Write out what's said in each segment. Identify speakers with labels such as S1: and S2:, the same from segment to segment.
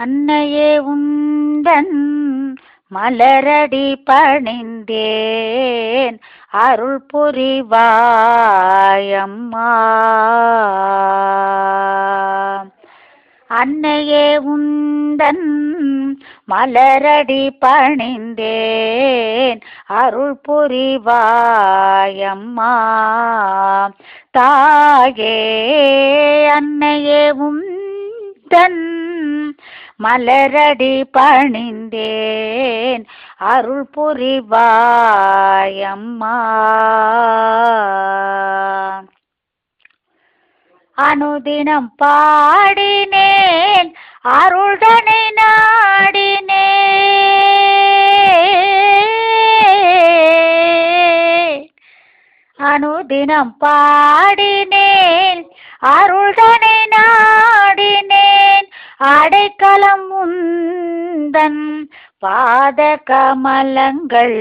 S1: அன்னையே உந்தன் மலரடி பணிந்தேன். அருள் புரிவாயம்மா அன்னையே உந்தன் மலரடி பணிந்தேன். அருள் புரிவாயம்மா தாயே அன்னையே உந்தன் மலரடி பணிந்தேன் அருள் புரிவாயம்மா. அனுதினம் பாடினேன் அருள்தனை நாடினே அனுதினம் பாடினேன் அருள்தனை நாடினேன் அடைக்கலம் உந்தன் பாத கமலங்கள்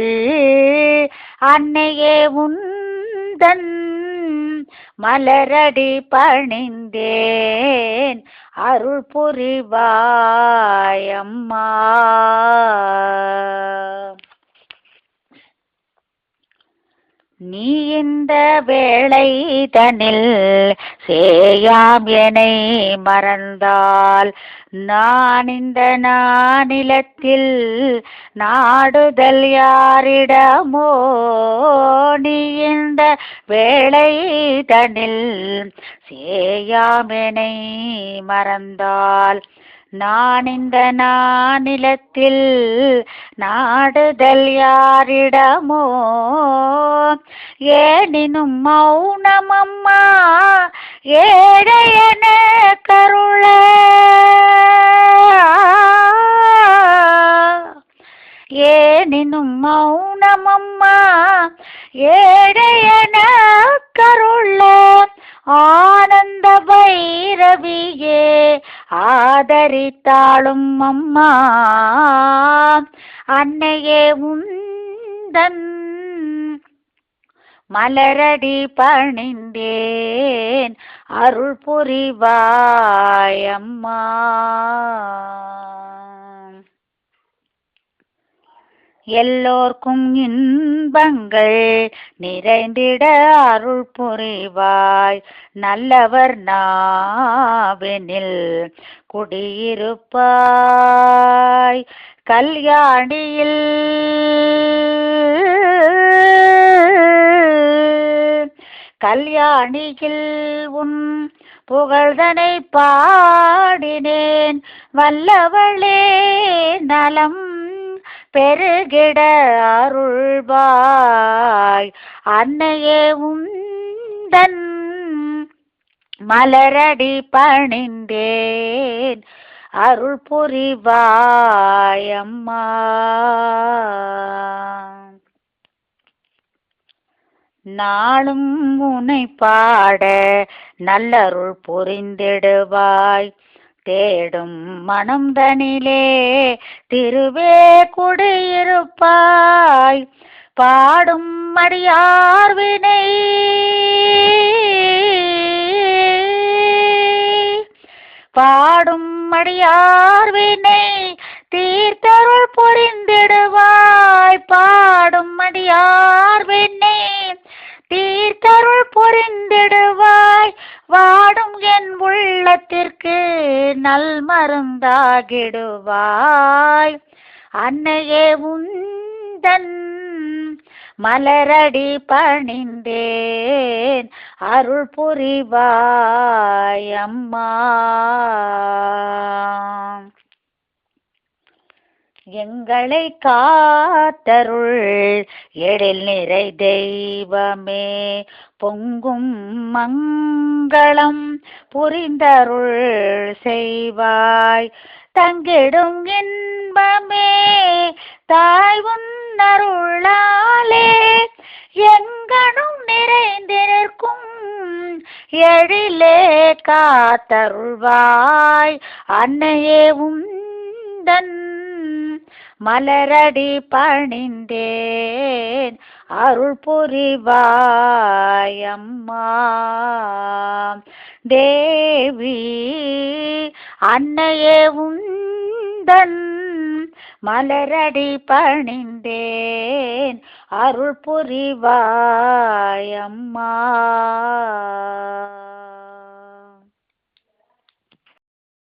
S1: அன்னையே உந்தன் மலரடி பணிந்தேன். அருள் புரிவாயம்மா. நீ இந்த வேளை தனில் சேயாம் என்னை மறந்தால். நான் இந்த நானிலத்தில் நாடுதல் யாரிடமோ நீ இந்த வேளை தனில் சேயாம் என்னை மறந்தால். நான் இந்த நானிலத்தில் நாடுதல் யாரிடமோ? ஏனினும் மௌனமம்மா ஏ மௌனமம்மா ஏழையன கருள்ள ஆனந்த வைரவியே ஆதரித்தாளும் அம்மா. அன்னையே உந்தன் மலரடி பணிந்தேன். அருள் புரிவாயம்மா எல்லோர்க்கும் இன்பங்கள் நிறைந்திட அருள் புரிவாய். நல்லவர் நாவெனில் குடியிருப்பாய். கல்யாணியில் கல்யாணியில் உன் புகழ்தனை பாடினேன். வல்லவளே நலம் பெருகிட அருள்வாய். அன்னையே உந்தன் மலரடி பணிந்தேன். அருள் புரிவாயம்மா நாளும் உனை பாட நல்லருள் புரிந்திடுவாய். தேடும் மனம் தனிலே திருவே குடியிருப்பாய். பாடும் மடியார் வினை. பாடும் மடியார் வினை தீர்த்தருள் புரிந்திடுவாய் பாடும் மடியார் வினை தீர்த்தருள் புரிந்திடுவாய் வாடும் என் உள்ளத்திற்கு நல் மருந்தாகிடுவாய். அன்னையே உந்தன் மலரடி பணிந்தேன். அருள் புரிவாய் அம்மா எங்களை காத்தருள் எழில் நிறை தெய்வமே. பொங்கும் மங்களம் புரிந்தருள் செய்வாய். தங்கிடும் இன்பமே தாய் உன்னருளாலே. எங்கனும் நிறைந்து நிற்கும் எழிலே காத்தருள்வாய். அன்னையே உந்தன் மலரடி பணிந்தேன். அருள் புரிவாயம்மா. தேவி அன்னையே உந்தன். மலரடி பணிந்தேன். அருள் புரிவாயம்மா.